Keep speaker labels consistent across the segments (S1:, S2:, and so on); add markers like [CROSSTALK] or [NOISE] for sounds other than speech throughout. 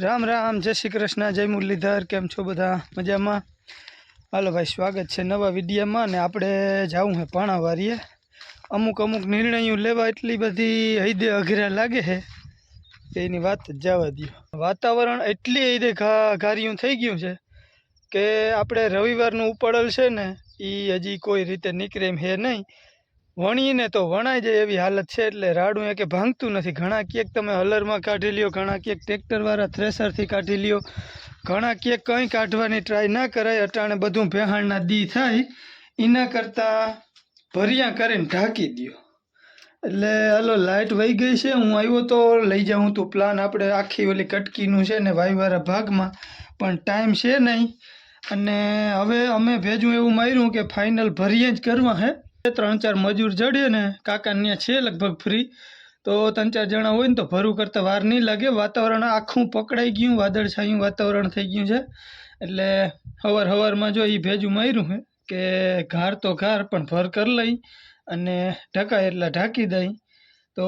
S1: રામ રામ, જય શ્રી કૃષ્ણ, જય મુરલીધર, કેમ છો બધા? મજામાં? હાલો ભાઈ, સ્વાગત છે નવા વિડીયામાં ને આપણે જવું છે પાણાવારીએ. અમુક અમુક નિર્ણયો લેવા એટલી બધી હૈદે અઘરા લાગે છે એની વાત જ જવા દો વાતાવરણ એટલી હૈદે ઘારિયું થઈ ગયું છે કે આપણે રવિવારનું ઉપડલ છે ને એ હજી કોઈ રીતે નીકળે એમ હે નહીં. વણીને તો વણાઈ જાય એવી હાલત છે એટલે રાડું એ કે ભાંગતું નથી. ઘણા કેક તમે હલરમાં કાઢી લ્યો, ઘણા કેક ટ્રેક્ટરવાળા થ્રેસરથી કાઢી લ્યો, ઘણા કેક કંઈ કાઢવાની ટ્રાય ના કરાય, અટાણે બધું ભેહાણના દી થાય, એના કરતાં ભર્યા કરીને ઢાંકી દ્યો. એટલે હલો લાઇટ વહી ગઈ છે, હું આવ્યો તો લઈ જાઉં તું પ્લાન આપણે આખી ઓલી કટકીનું છે ને વાયવાળા ભાગમાં, પણ ટાઈમ છે નહીં. અને હવે અમે ભેજું એવું માર્યું કે ફાઇનલ ભરીએ જ કરવા હે. ત્રણ, ચાર મજૂર જડીએ ને કાકા ત્યાં છે લગભગ ફ્રી. તો ત્રણ, ચાર જણા હોય ને તો ભરું કરતાં વાર નહીં લાગે. વાતાવરણ આખું પકડાઈ ગયું, વાદળછાયું વાતાવરણ થઈ ગયું છે. એટલે હવાર હવારમાં જો એ ભેજું માર્યું હે કે ઘાર તો ઘાર, પણ ભર કરી લઈ અને ઢકાય એટલે ઢાંકી દઈ. તો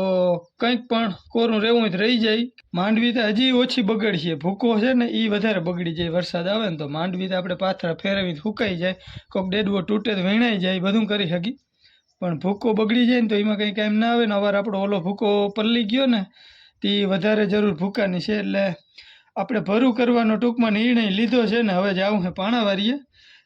S1: કંઈક પણ કોરું રહેવું તો રહી જાય. માંડવી તો હજી ઓછી બગડીએ ભૂકો છે ને એ વધારે બગડી જાય. વરસાદ આવે ને તો માંડવી તો આપણે પાથરા ફેરવી સુકાઈ જાય. કોઈક ડેડવો તૂટે તો વીણાઈ જાય. બધું કરી શકી પણ ભૂકો બગડી જાય ને તો એમાં કંઈ કામ ના આવે ને અવાર આપણો ઓલો ભૂકો પલ્લી ગયો ને, તે વધારે જરૂર ભૂકાની છે. એટલે આપણે ભરું કરવાનો ટૂંકમાં નિર્ણય લીધો છે ને હવે જાવું છે પાણાવારીએ.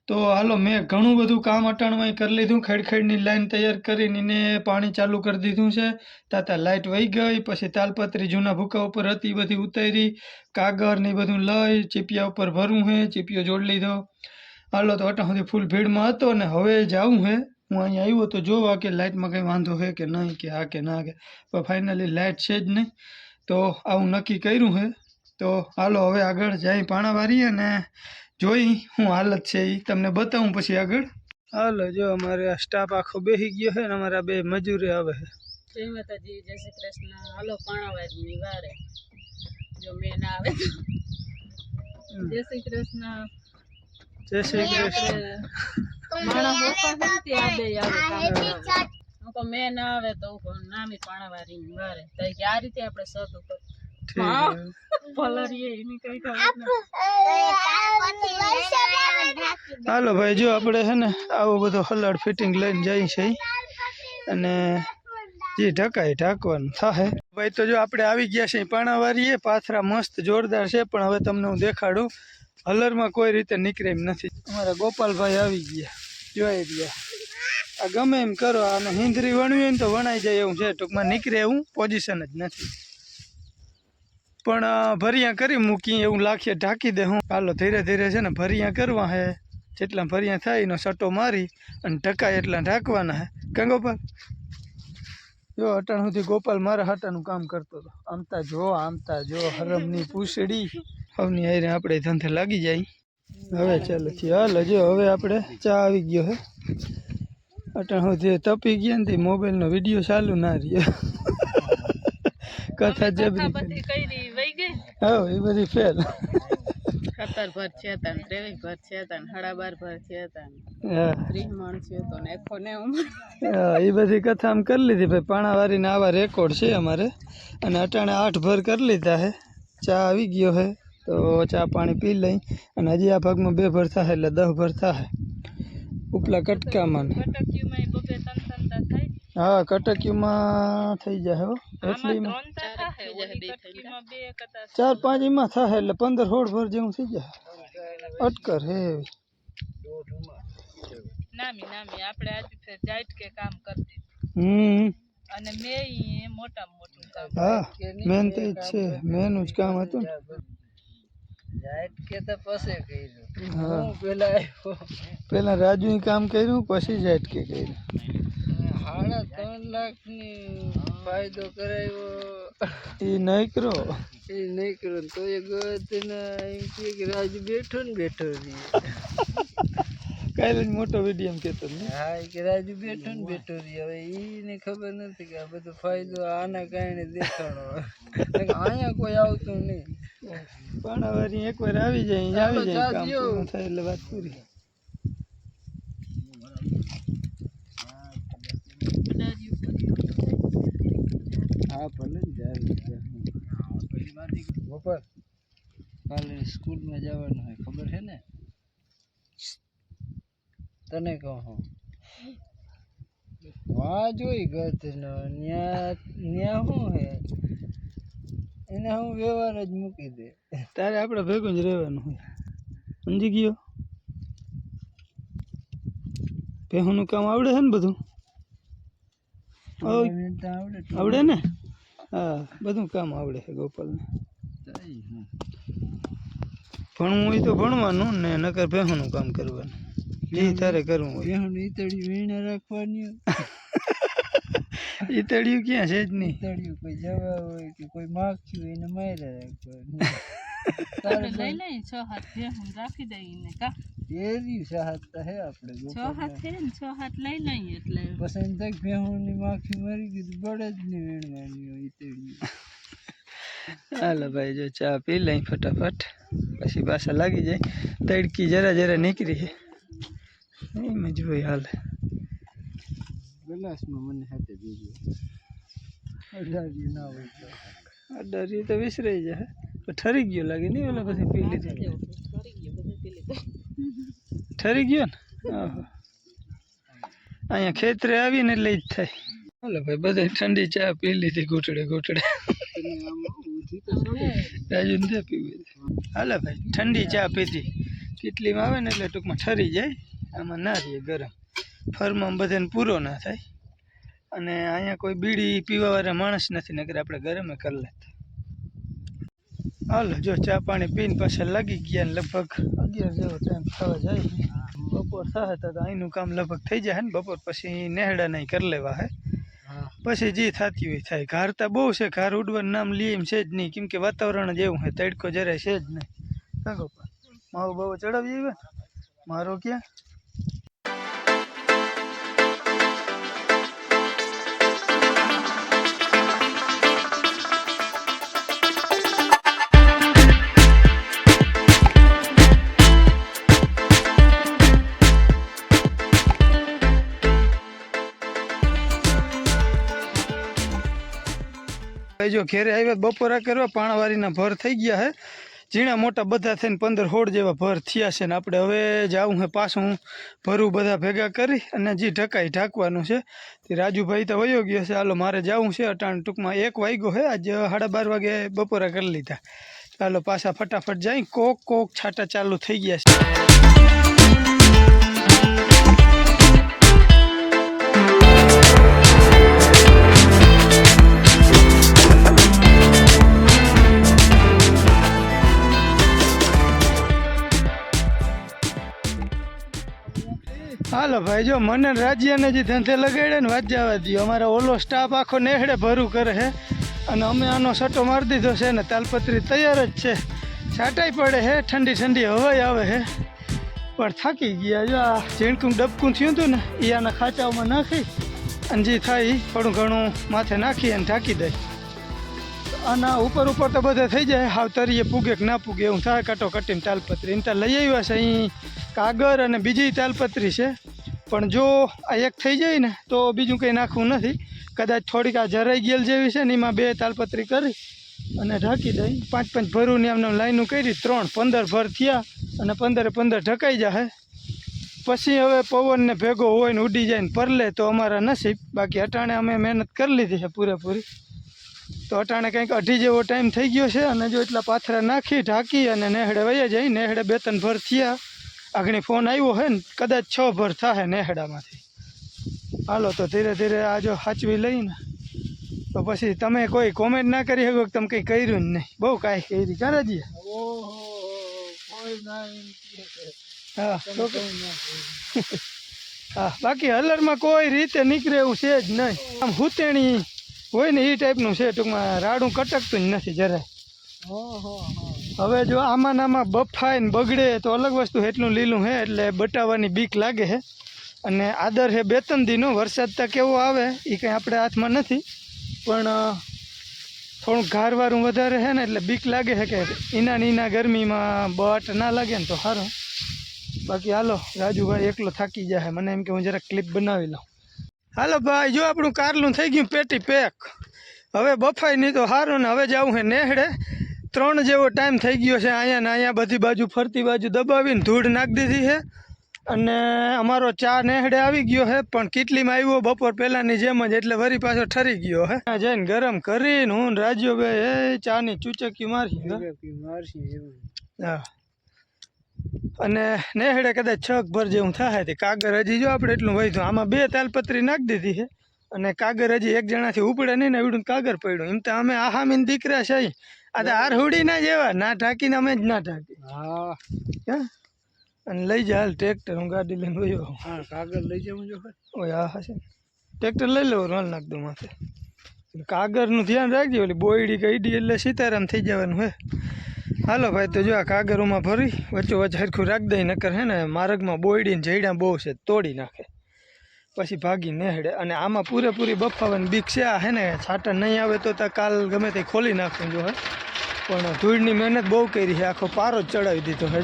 S1: તો હાલો, મેં ઘણું બધું કામ અટાણમાં કરી લીધું, ખેડખેડની લાઈન તૈયાર કરીને એને પાણી ચાલુ કરી દીધું છે. તાતા લાઇટ વહી ગઈ, પછી તાલપત્રી જૂના ભૂકા ઉપર હતી બધી ઉતારી કાગર ને બધું લઈ, ચીપિયા ઉપર ભરવું છે ચીપિયો જોડી લીધો. હાલો, તો અટાણ સુધી ફૂલ ભીડમાં હતો ને હવે જાવું છે હું અહીંયા આવ્યો તો જોવા કે લાઇટમાં કંઈ વાંધો છે કે નહીં કે હા કે ના કે પણ ફાઇનલી લાઇટ છે જ નહીં. તો આવું નક્કી કર્યું છે તો હાલો હવે આગળ જાય પાણાવારી અને જોઈ હું હાલત છે એ તમને બતાવું પછી આગળ. હાલો જો અમારે આ સ્ટાફ આખો બેસી ગયો છે ને અમારા બે મજૂરી આવે છે
S2: જય માતાજી જય શ્રી કૃષ્ણ. હાલો પાણાવાજની વારે. જો મેં ના આવે જય શ્રી કૃષ્ણ.
S1: જય શ્રી કૃષ્ણ.
S2: તે મેં ના આવે તો નામી પાણા વારી વારે. તો કે આ રીતે આપણે સદ ઉપર.
S1: હાલો ભાઈ જો આપણે છે ને આવો બધો હલાડ ફિટિંગ લઈને જાય છે. અને જે ઢકાય ઢાંકવાનું થાય ભાઈ તો જો આપણે આવી ગયા છે પાણાવારીએ પાથરા મસ્ત જોરદાર છે પણ હવે તમને હું દેખાડું. હલરમાં કોઈ રીતે નીકળે એમ નથી. અમારા ગોપાલભાઈ આવી ગયા. જોઈ ગયા આ ગમે એમ કરો, આને હિંદરી વણવી હોય ને તો વણાઈ જાય એવું છે. ટૂંકમાં નીકળે એવું પોઝિશન જ નથી. પણ ભરિયા કરી મૂકી એવું લાખીએ, ઢાંકી દે હું. હાલો ધીરે ધીરે છે ને ભરિયા કરવા હે. જેટલા ભરિયા થાય એનો સટો મારી અને ઢકાય એટલા ઢાંકવાના હે. કાં ગોપાલ? જો, અટાણ સુધી ગોપાલ મારા હાટાનું કામ કરતો હતો. આમતા જો આમતા જો, હરમની પૂછડી. હવની આયરે આપણે ધંધે લાગી જાય. હવે ચાલો હાલ જો હવે આપણે ચા આવી ગયો હે. અટાણ સુધી તપી ગયા ને તે મોબાઈલનો વીડિયો ચાલુ ના રહ્યો. કથા જબરી હા એ બધી ફેલ
S2: સત્તર ભર છે તન ત્રેવીસ ભર છે તન સાડા બાર ભર છે તન
S1: હા.
S2: ત્રીસ છે તો ને એકો ને ઉમર.
S1: હા, એ બધી કથા આમ કરી લીધી ભાઈ. પાણાવારીના આવા રેકોર્ડ છે અમારે. અને અટાણે આઠ ભર કરી લીધા હે. ચા આવી ગયો હે. તો ચા પાણી પી લઈ અને હજી આ ભાગમાં બે ભર થાય એટલે દસ ભર થાય. ઉપલા કટકામાં હા કટકીમાં થઈ જાય હો. એટલી ચાર પાંચ એમાં થાય એટલે પંદર સોળ ભર જેવું થઈ જાય. અટકર હે
S2: નામી નામી. આપણે આજે ફેર જાઈટ કે કામ કરતી
S1: હમ.
S2: અને મેં મોટા મોટું કામ
S1: હા મેન તો જ છે. મેનનું જ કામ હતું
S2: પેલા
S1: રાજુ કામ કર્યું પછી જ કે કર્યું
S2: સાડા ત્રણ લાખની ફાયદો કરાવ્યો.
S1: એ નહીં કરો
S2: એ નહીં કર્યો તો એ ગયો એમ કે રાજુ બેઠો ને બેઠો રહીએ
S1: કાલે જ મોટો વીડિયો એમ કહેતો ને.
S2: હા કે રાજુ બેઠો ને બેઠો રહી હવે એને ખબર નથી કે આ બધો ફાયદો આના કારણે દેખાણો અહીંયા કોઈ આવતું નહીં.
S1: પાણાવારી એકવાર આવી જાય આવી જાય કામ થાય એટલે વાત પૂરી.
S2: હા ભલે જાય ગોપાલ
S3: કાલે સ્કૂલમાં જવાનું હોય ખબર છે ને? તને કહું હું. વાહ જોઈ ગતનો ન્યા ન્યા શું હે? એને હું વ્યવહાર જ મૂકી દે.
S1: તારે આપણે ભેગું જ રહેવાનું સમજી ગયો? ભેહુંનું કામ આવડે છે ને બધું?
S3: આવડે
S1: ને? હા બધું કામ આવડે છે ગોપાલને. ભણવું હોય તો ભણવાનું ને નકર ભેહુંનું કામ કરવાનું. જે તારે કરવું હોય.
S3: બેહું ઈતળી વીણે રાખવાની
S1: એ તળિયું ક્યાં છે જ નહીં.
S3: ઈતળિયું કોઈ જવા હોય કે કોઈ માખ્યું હોય એને માર્યા રાખવાની
S2: આપણે [LAUGHS] લઈ લઈએ છ હાથ ભેહું રાખી દઈએ ને કા.
S3: એરી સહાયતા હે આપણે
S2: છ
S3: ગોપાલને.
S2: હાથ છે ને છ હાથ લઈ લઈએ એટલે.
S3: પછી એમ થાય કે ભેહુંની માખી મરી ગઈ તો બળદની વીણવાની હોય ઈતળિયું
S1: હાલો ભાઈ જો ચા પી લઈ ફટાફટ. પછી પાછા લાગી જાય. તડકી જરા જરા નીકળી છે. એમ જ હોય હાલે
S3: ગ્લાસમાં મને હાથે બીજું અઢારી ના હોય તો
S1: ડરી તો વિસરાઈ જાય ઠરી ગયો લાગે નહીં ઓલા પછી પી લીધી?
S2: કરી ગયું બધું પી લીધું.
S1: ઠરી ગયો ને? અહીંયા ખેતરે આવીને એટલે જ થાય. હાલો ભાઈ બધા ઠંડી ચા પી લીધી ઘૂંટડે ઘૂંટડે રાજુ ને પીવી. હાલો ભાઈ ઠંડી ચા પીધી. કેટલીમાં આવે ને એટલે ટૂંકમાં ઠરી જાય. આમાં ના રહીએ ગરમ. ફરમાં બધાને પૂરો ના થાય. અને અહીંયા કોઈ બીડી પીવાવાળા માણસ નથી નકર આપણે ગરમે કરી લેતા. હાલો જો ચા પાણી પીને પાછા લાગી ગયા ને લગભગ અગિયાર જેવો ટાઈમ થવા જાય બપોર થાય તો અહીંનું કામ લગભગ થઈ જાય ને બપોર પછી નેહડા નહીં કરી લેવા હે. પછી જે થતી હોય થાય. ઘાર તો બહુ છે ઘાર ઉડવાનું નામ લે એમ છે જ નહીં. કેમ કે વાતાવરણ જ એવું છે તડકો જરાય છે જ નહીં. કાંકો માવો બાવો ચડાવી આવ્યા? મારો ક્યાં? ભાઈ જો ઘેરે આવ્યા, બપોરા કરવા પાણાવારીના ભર થઈ ગયા હે. ઝીણા મોટા બધા થઈને પંદર હોડ જેવા ભર થયા છે ને આપણે હવે જાવું હે પાછું ભરું બધા ભેગા કરી અને જે ઢકાઈ ઢાંકવાનું છે. તે રાજુભાઈ તો વયો ગયો છે, હાલો મારે જવું છે. અટાણ ટૂંકમાં એક વાગ્યો હે, આજે સાડા બાર વાગે બપોરા કરી લીધા. ચાલો પાછા ફટાફટ જાય, કોક કોક છાટા ચાલુ થઈ ગયા છે. હાલો ભાઈ, જો મને રાજ્યને જે ધંધે લગાડ્યા ને વાત જવા દો અમારા ઓલો સ્ટાફ આખો નેહડે ભરું કરે છે અને અમે આનો સટો મારી દીધો છે ને, તાલપત્રી તૈયાર જ છે. છાંટાઈ પડે છે ઠંડી ઠંડી હવાઈ આવે છે પણ થાકી ગયા, જો આ ઝીણકું ડબકું થયું હતું ને એ આના ખાચાઓમાં નાખી અને જે થાય થોડું ઘણું માથે નાખી અને ઢાંકી દઈ આના ઉપર ઉપર તો બધા થઈ જાય. હાવ તરીએ પૂગે કે ના પૂગે હું થાય. કાંટો કટીને તાલપત્રી. એમ ત્યાં લઈ આવ્યા છે. અહીં કાગળ અને બીજી તાલપત્રી છે. પણ જો આ એક થઈ જાય ને, તો બીજું કંઈ નાખવું નથી. કદાચ થોડીક આ જરાઈ ગયેલ જેવી છે ને, એમાં બે તાલપત્રી કરી અને ઢાંકી દઈ. પાંચ પાંચ ભરુંની આમને લાઈનું કરી. ત્રણ પંદર ભર થયા અને પંદરે પંદર ઢકાઈ જાય પછી હવે પવનને ભેગો હોય ને ઉડી જાય ને પરલે તો અમારા નસીબ. બાકી અટાણે અમે મહેનત કરી લીધી છે પૂરેપૂરી. તો અટાણે કંઈક અઢી જેવો ટાઈમ થઈ ગયો છે અને જો એટલા પાથરા નાખી, ઢાંકી અને નેહડે વયા જાય, નેહડે બે ત્રણ ભર થયા. આગળ ફોન આવ્યો હોય ને, કદાચ છ ભર થાય નેહડામાંથી. હાલો તો ધીરે ધીરે આ જો સાચવી લઈને. તો પછી તમે કોઈ કોમેન્ટ ના કરી શકો તમે કંઈ કર્યું જ નહીં. બહુ કાંઈ કરી. કરાજી
S3: ઓહો કોઈ ના એમ કહે કે
S1: હા. હા બાકી હલરમાં કોઈ રીતે નીકળે એવું છે જ નહીં. આમ હુતેણી હોય ને એ ટાઈપનું છે ટૂંકમાં રાડું કટકતું જ નથી જરાય. હવે જો આમાં આમાં બફાય ને બગડે તો અલગ વસ્તુ એટલું લીલું છે એટલે બટાવવાની બીક લાગે છે. અને આદર છે બે ત્રણ દિનો વરસાદ તો કેવો આવે એ કંઈ આપણે હાથમાં નથી. પણ થોડુંક ઘારવારું વધારે છે ને એટલે બીક લાગે છે કે ઈના નીના ગરમીમાં બટ ના લાગે ને તો સારું. બાકી હાલો રાજુભાઈ એકલો થાકી જાય મને એમ કે હું જરાક ક્લિપ બનાવી લઉં. હાલો ભાઈ જો આપણું કારલું થઈ ગયું પેટી પેક. હવે બફાય નહીં તો સારું ને હવે જવું છે નેહડે. ત્રણ જેવો ટાઈમ થઈ ગયો છે અહીંયા ને અહીંયા બધી બાજુ ફરતી બાજુ દબાવીને ધૂળ નાખી દીધી છે. અને અમારો ચા નેહડે આવી ગયો છે પણ કેટલીમાં આવ્યો બપોર પહેલાંની જેમ જ એટલે વરી પાછો ઠરી ગયો હે. જઈને ગરમ કરીને હું રાજ્યો ભાઈ એ ચાની ચૂચકી મારી.
S3: મારશી
S1: હા. અને નેહડે કદાચ છક ભર જેવું થાય તે કાગર હજી જો આપણે એટલું વહીધું આમાં બે તાલપત્રી નાખી દીધી છે અને કાગર હજી એક જણાથી ઉપડે નહીં ને એવડું કાગર પડ્યું. એમ તો અમે આહામીન દીકરા છે આ તો હારહુડી ના જેવા ના ઢાંકીને અમે જ ના ઢાંકી
S3: હા.
S1: હે? અને લઈ જા હાલ ટ્રેક્ટર હું ગાડી લઈને વયો
S3: હા કાગળ લઈ જવું જો
S1: ઓય હા હશે ટ્રેક્ટર લઈ લેવું રોલ નાખ દઉં માથે. કાગરનું ધ્યાન રાખજો ઓલી બોયડી કઈડી એટલે સીતારામ થઈ જવાનું હે. હાલો ભાઈ, તો જો આ કાગરોમાં ભરી, વચ્ચો વચ્ચે હરખું રાખી દઈ, નકર હે ને માર્ગમાં બોયડીને જઈડા બહુ છે, તોડી નાખે. પછી ભાગી નેહડે અને આમાં પૂરેપૂરી બફાવાની બીક છે, આ હે ને, છાટા નહીં આવે તો ત્યાં કાલ ગમે તે ખોલી નાખવું જો, હે. પણ ધૂળની મહેનત બહુ કરી છે, આખો પારો જ ચડાવી દીધો હે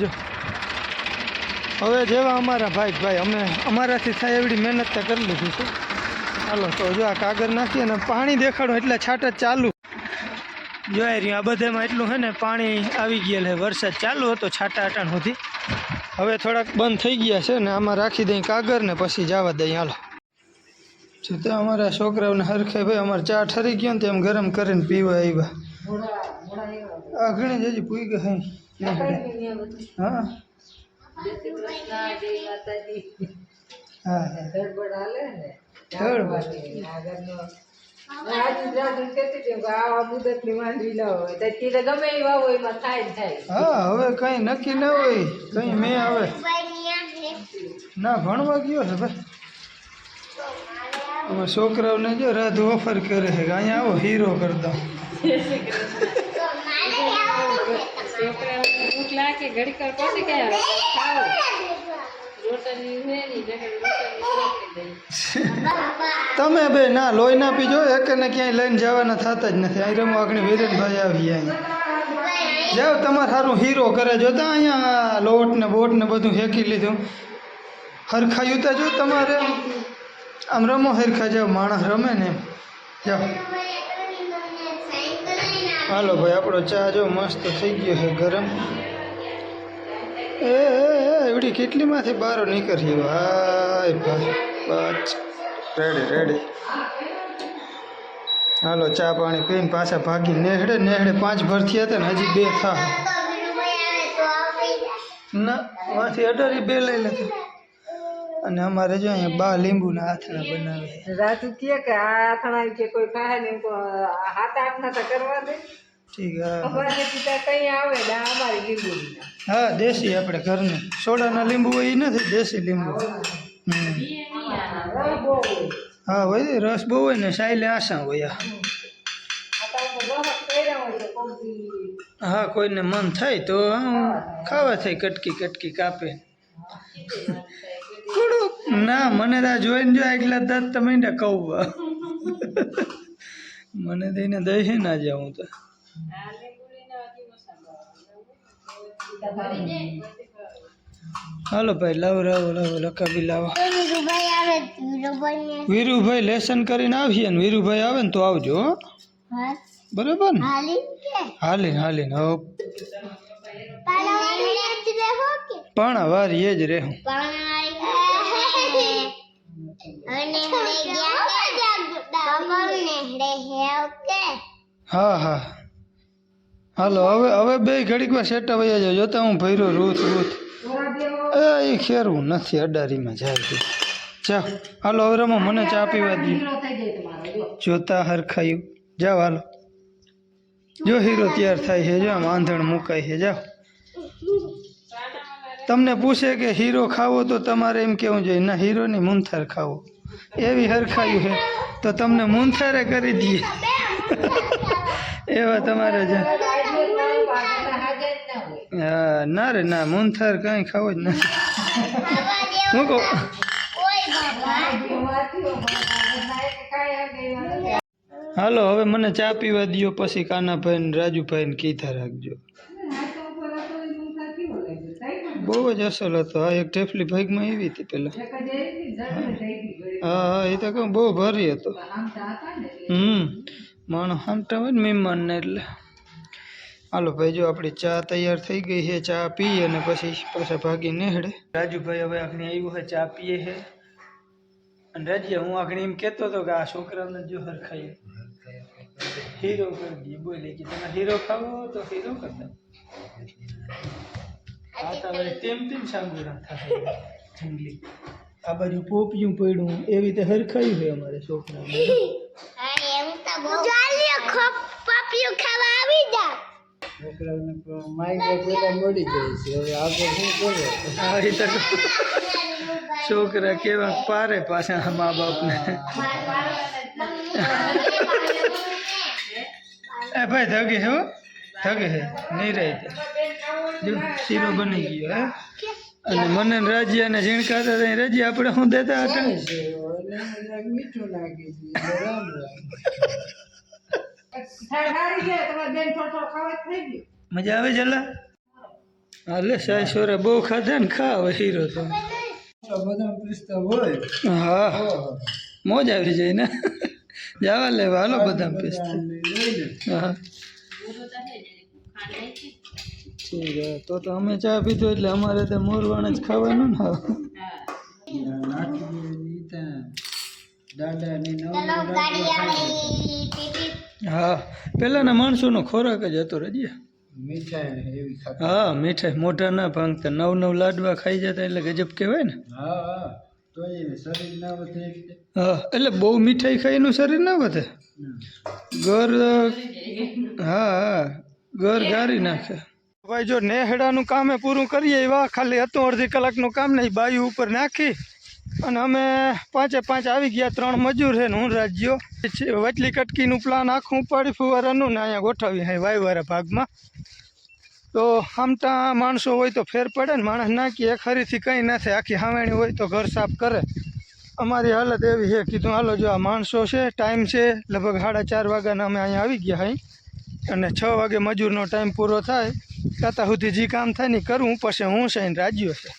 S1: હવે જેવા અમારા ભાઈ ભાઈ, અમે અમારાથી થાય એવડી મહેનત તો કરી લીધી છે. ચાલો તો જો આ કાગળ નાખીએ અને પાણી દેખાડો, એટલે છાટા ચાલુ. જોઈ રહ્યું આ બધામાં એટલું છે ને પાણી આવી ગયેલ છે વરસાદ ચાલુ હતો છાટા અટાણ સુધી. હવે થોડાક બંધ થઈ ગયા છે ને આમાં રાખી દઈ કાગળ ને પછી જવા દઈ હાલો. જો તો અમારા છોકરાઓને હરખે ભાઈ અમારે ચા ઠરી ગયો ને તેમ ગરમ કરીને પીવા આવ્યા. આ ઘણી જ હજી પૂઈ ગયા હા. હા.
S3: ગડબડ હાલે ને
S1: બરાબર.
S3: રાજુ રાજુ કહેતી હતી કે આવા મુદતની માંડવી ન હોય તો તીરે ગમે એ વાવો એમાં થાય ને થાય
S1: હા, હવે કઈ નક્કી ન હોય. કઈ મેં આવે ના ભણવા ગયો છે ભાઈ. અમારા છોકરાઓને જો રાધુ ઓફર કરે છે કે અહીંયા આવો, હીરો કરતા.
S2: છોકરાઓને ભૂખ લાગે ઘડીક વાર પછી કહે
S1: તમે બે ના લોહી ના પીજો એક ને ક્યાંય લઈને જવાના થતા જ નથી. અહીં રમવા આગળ વિરેનભાઈ આવી અહીંયા જાઓ, તમારે સારું હીરો કરે. જો તો અહીંયા લોટ ને બોટ ને બધું હેકી લીધું. હરખાયું તો જો તમારે. આમ રમો હરખા, જાઓ, માણસ રમે ને એમ. જાઓ. હાલો ભાઈ, આપણો ચા જો મસ્ત થઈ ગયો છે ગરમ. એ, એવડી કેટલીમાંથી બહાર નીકળી ભાઈ ભાઈ બસ રેડી રેડી હાલો, ચા પાણી પીને પાછા ભાગી. નેહડે નેહડે પાંચ ભર થયા હતા ને હજી બે થા. ના વાંથી અઢારી બે લઈ લેતા. અને અમારે જો અહીંયા બા લીંબુના આથણા બનાવે.
S3: રાજુ કે આ આથણા કે કોઈ કહે નહીં હાથ આઠના તો કરવા દે.
S1: ઠીક હા
S3: અમારે સીધા કઈ આવે ને અમારી લીંબુડીના.
S1: હા દેશી આપણે ઘરની. સોડાના લીંબુ હોય એ નથી દેશી લીંબુ. હા હોય. રસ બહુ હોય ને સાયલે આસા હોય હા કોઈને મન થાય તો ખાવા થાય કટકી કટકી કાપે. થોડુંક ના મને તો જોઈને જો આગલા દાંત તમે કહું. [LAUGHS] મને દઈને દહી ના જાઉં તો. હાલો ભાઈ લાવો લાવો લાવો લકાબી લાવો. વીરુભાઈ લેસન કરીને આવીએ ને વીરુભાઈ આવે ને તો આવજો હો. બરાબર ને? હાલીને હાલીને હો. પણ વારી એ જ રહે. હું હા હા. હાલો, હવે હવે બે ઘડીકમાં સેટ વયા જાય. જોતા હું ભૈરો રૂથ રૂથ. એ એ ખેરવું નથી, અડારીમાં જાય જાઓ. હાલો, હવે રમો, મને ચા પીવા દો જોતા હરખાયું. જાઓ, હાલો. જો હીરો તૈયાર થાય છે, જો આંધણ મુકાય છે, જાઓ. તમને પૂછે કે હીરો ખાવો તો તમારે એમ કેવું જોઈએ? ના, હીરોની મૂંથાર ખાવો. એવી હરખાયું છે. તો તમને મૂંથારે કરી દઈએ. એવા તમારે જ. હા, ના રે, ના, મૂંથાર કાંઈ ખાવો જ નથી. હું કહું? હાલો, હવે મને ચા પીવા દ્યો, પછી કાનાભાઈ ને રાજુભાઈ ને કીધા રાખજો. બહુ જ અસલ હતો. હા એક ટેફલી ભાગમાં એવી હતી પેલા. હા હા, એ તો કહું, બહુ ભારી હતો. હમ. માણસ હામટા હોય ને મહેમાનને એટલે. હાલો ભાઈ, જો આપણી ચા તૈયાર થઈ ગઈ છે, ચા પીએ અને પછી પાછા ભાગી નેહડે. રાજુભાઈ હવે આખણી આવ્યું છે ચા પીએ છે. અને રાજી હું આખણી એમ કહેતો હતો કે આ છોકરાને જો હરખાઈ હીરો કરી દઈએ, બોલે કે તમે હીરો ખાવો તો હીરો કરતા. આ તો તેમ તેમ સાંભળા થાય જંગલી. આ બાજુ પોપિયું પડ્યું, એવી રીતે હરખાયું હોય અમારે છોકરાને
S3: છોકરાઓને માઇક પેલા મળી જાય છે હવે આગળ શું કરે?
S1: છોકરા કેવા પારે પાછા મા બાપને. [LAUGHS] એ ભાઈ ધગે છે હો ધગે હે નહીં રહી શીરો બની ગયો હે? અને મને ને રાજીયાને ઝીણકાતા હતા રાજી આપણે શું દેતા હતા?
S3: છે મીઠું નાખી દીધું રામ રામ
S1: મજા આવે જલા હાલે સાઈ સોરે બહુ ખાધા ને ખા હવે હીરો તો. હા. મોજ આવી જાય ને. જવા લેવા હાલો બધા પીસ્તા. હા. ઠીક તો તો અમે ચા પીધો એટલે અમારે તો મોરવાણ જ ખાવાનું ને હા
S3: નાખી દે ઈ ત્યાં. દાદાની નવું
S1: હા પહેલાંના માણસોનો ખોરાક જ હતો રજીયા.
S3: મીઠાઈ એવી
S1: હા મીઠાઈ મોઢા ના ભાંગતા નવ નવ લાડવા ખાઈ જતા એટલે ગજબ કહેવાય ને.
S3: હા હા તો એ શરીર ના વધે એટલે
S1: હા એટલે બહુ મીઠાઈ ખાઈનું શરીર ના વધે? ઘર હા હા ઘર ગારી નાખે. ભાઈ જો નેહડાનું કામે પૂરું કરીએ એવા ખાલી હતું અડધી કલાકનું કામ નહીં બાયું ઉપર નાખી અને અમે પાંચે પાંચ આવી ગયા, ત્રણ મજૂર છે ને હું રાજ્યો. વચલી કટકીનું પ્લાન આખું પડી ફુવારાનું ને અહીંયા ગોઠવી હે વાયવારા ભાગમાં. તો આમતા માણસો હોય તો ફેર પડે ને માણસ નાખીએ ખરીથી કંઈ ના થાય. આખી હાવાણી હોય તો ઘર સાફ કરે. અમારી હાલત એવી છે, કીધું હાલો જો આ માણસો છે, ટાઈમ છે, લગભગ સાડા ચાર વાગ્યાના અમે અહીંયા આવી ગયા અહીં. અને છ વાગે મજૂરનો ટાઈમ પૂરો થાય. ત્યાં સુધી જે કામ થાય ને કરવું પછી હું છે રાજ્યો છે.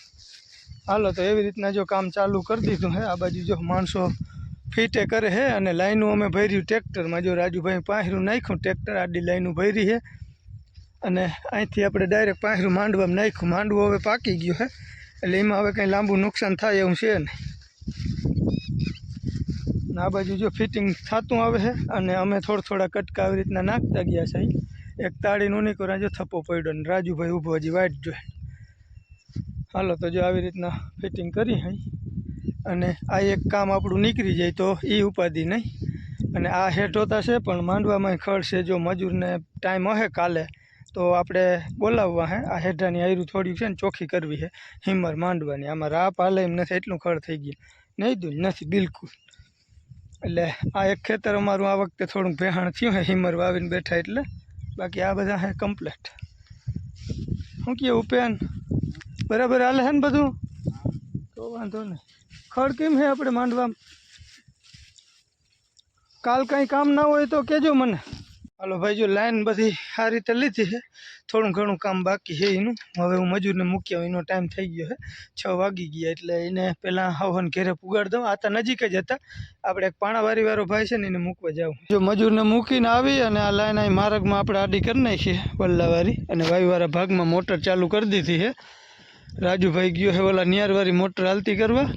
S1: હાલો, તો એવી રીતના જો કામ ચાલુ કરી દીધું હે, આ બાજુ જો માણસો ફીટે કરે છે અને લાઈનું અમે ભર્યું ટ્રેક્ટરમાં. જો રાજુભાઈ પાંહરું નાખ્યું, ટ્રેક્ટર આડી લાઈનું ભરી છે અને અહીંથી આપણે ડાયરેક્ટ પાંહરું માંડવામાં નાખ્યું. માંડવું હવે પાકી ગયું હે, એટલે એમાં હવે કંઈ લાંબુ નુકસાન થાય એવું છે નહીં. ને આ બાજુ જો ફિટિંગ થતું આવે છે અને અમે થોડા થોડા કટકા આવી રીતના નાખતા ગયા છે. એક તાળીનું કરો જો થપ્પો પડ્યો ને રાજુભાઈ ઊભો હજી વાઇટ જોઈ. હાલો, તો જો આવી રીતના ફિટિંગ કરી હઈ, અને આ એક કામ આપણું નીકળી જાય તો એ ઉપાધિ નહીં. અને આ હેઠોતા છે, પણ માંડવામાં ખડ છે, જો મજૂરને ટાઈમ હશે કાલે, તો આપણે બોલાવવા હે. આ હેઠાની આયરું થોડીક છે ને ચોખ્ખી કરવી છે હિમર માંડવાની. આમાં રાપ હાલે એમ નથી, એટલું ખડ થઈ ગયું. નહીં દઉં નથી, બિલકુલ. એટલે આ એક ખેતર અમારું આ વખતે થોડુંક ભેહાણ થયું હે, હિમર વાવીને બેઠા એટલે. બાકી આ બધા હે કમ્પ્લેટ શું કહે ઉપેન બરાબર હાલે છે ને બધું? તો વાંધો નહીં. ખડ કેમ છે આપણે માંડવામાં કાલ કાંઈ કામ ના હોય તો કહેજો મને. હાલો ભાઈ, જો લાઈન બધી આ રીતે લીધી છે. થોડું ઘણું કામ બાકી છે એનું. હવે હું મજૂરને મૂક્યો એનો ટાઈમ થઈ ગયો છે. છ વાગી ગયા એટલે એને પહેલાં હવન ઘેરે પુગાડ દઉં. આ તો નજીક જ હતા. આપણે એક પાણાવારીવાળો ભાઈ છે ને, એને મૂકવા જાઉં. જો મજૂરને મૂકીને આવી અને આ લાઈન અહીં માર્ગમાં આપણે આડી કરી નાખીએ, વલ્લાવારી. અને વાયુવાળા ભાગમાં મોટર ચાલુ કરી દીધી છે. રાજુભાઈ ગયો છે ઓલા નિયારવાળી મોટર હાલતી કરવા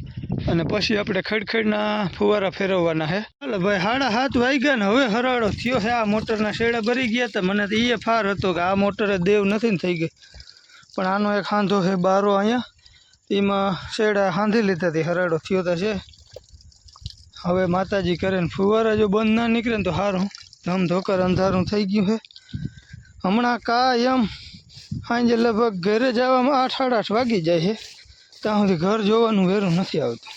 S1: અને પછી આપણે ખડખડના ફુવારા ફેરવવાના હે. એટલે ભાઈ, હાડા હાથ વાગ્યા ને હવે હરાડો થયો હે. આ મોટરના શેડા ભરી ગયા હતા મને તો એ ફાર હતો કે આ મોટર દેવ નથી ને થઈ ગઈ પણ આનો એક હાંધો છે બારો અહીંયા. એમાં શેડા હાંધી લીધા હતી હરાડો થયો તો છે. હવે માતાજી કરે ને ફુવારા જો બંધ ના નીકળે ને તો સારું ધમ ધોકર અંધારું થઈ ગયું છે હમણાં કાયમ સાંજે લગભગ ઘરે જવામાં આઠ, સાડા આઠ વાગી જાય છે. ત્યાં સુધી ઘર જોવાનું વેરું નથી આવતું.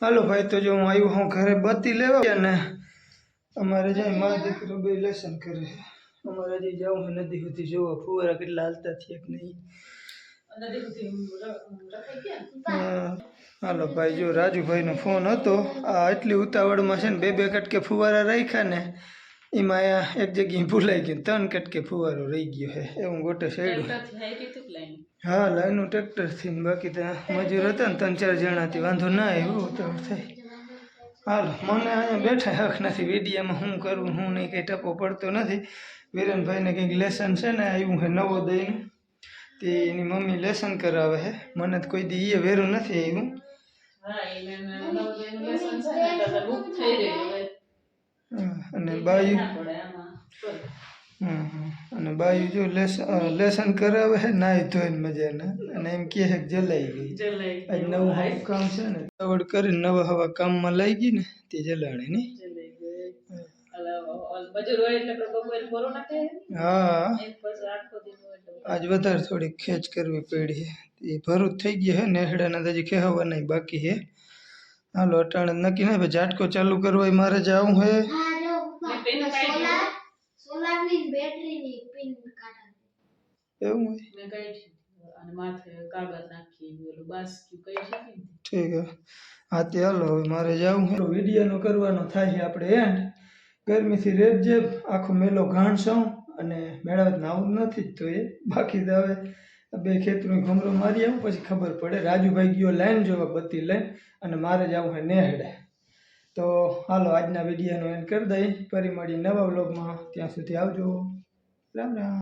S1: હાલો ભાઈ, તો જો હું આવ્યો હું ઘરે, બત્તી લેવા અને અમારે જાય મા દીકરો બે લેસન કરે અમારે હજી જવું નદી સુધી જોવા ફુવારા કેટલા હાલતા છે કે નહીં. હાલો ભાઈ, જો રાજુભાઈનો ફોન હતો, આ એટલી ઉતાવળમાં છે ને બે બે કટકે ફુવારા રાખ્યા ને એમાં એક જગ્યાએ ભૂલાઈ ગયું. ત્રણ કટકે ફુવારો રહી ગયો છે એવું ગોટે શેડ્યું. હા લાઈનું ટ્રેક્ટરથી ને બાકી ત્યાં મજૂર હતા ને ત્રણ ચાર જણાથી વાંધો ના આવ્યો તો થાય હાલ મને અહીંયા બેઠા હક નથી. વીડિયામાં શું કરવું હું નહીં કંઈ ટપો પડતો નથી. વિરેનભાઈને કંઈક લેસન છે ને આવ્યું છે નવોદયનું. તે એની મમ્મી લેસન કરાવે છે મને તો કોઈ દી એ વેરું નથી આવ્યું.
S2: હા એને નવોદયનું લેસન છે ને બુક થઈ રહ્યું.
S1: હા, બાયું. અને બાયું જો લેસન લેસન કરાવે છે નાઈ ધોઈને મજાને. અને એમ કહે છે કે જલાઈ ગઈ. આજ નવું હવું કામ છે ને. આવડ કરીને નવા હવા કામમાં લઈ ગઈ ને તે જલાણી ની હા. આજ વધારે થોડી ખેંચ કરવી પડી એ ભરૂચ થઈ ગઈ હે નેહડાના હજી કહેવા નહીં બાકી હે. હાલો અટાણે નક્કી નહીં ઝાટકો ચાલુ કરવા મારે જવું હે.
S2: મેં પેન કાઢી
S1: એવું
S2: મેં અને માથે કાગળ નાખી ઓલું બાસ્ક્યુ કઈ છે
S1: ઠીક હા તે હાલો હવે મારે જવું હે વિડીયોનો કરવાનો થાય છે આપણે એન્ડ ગરમીથી રેપ આખો મેલો ઘાણ સૌ અને મેળાવત નાવું નથી જ તો એ બાકી તો હવે બે ખેતરું ઘમરો મારી આવું પછી ખબર પડે રાજુભાઈ ગયો લાઈન જોવા બત્તી લઈને અને મારે જવું હે નેહડે. તો હાલો, આજના વિડીયોનો એન્ડ કરી દઈ. ફરી મળી નવા વ્લોગમાં. ત્યાં સુધી આવજો. રામ રામ.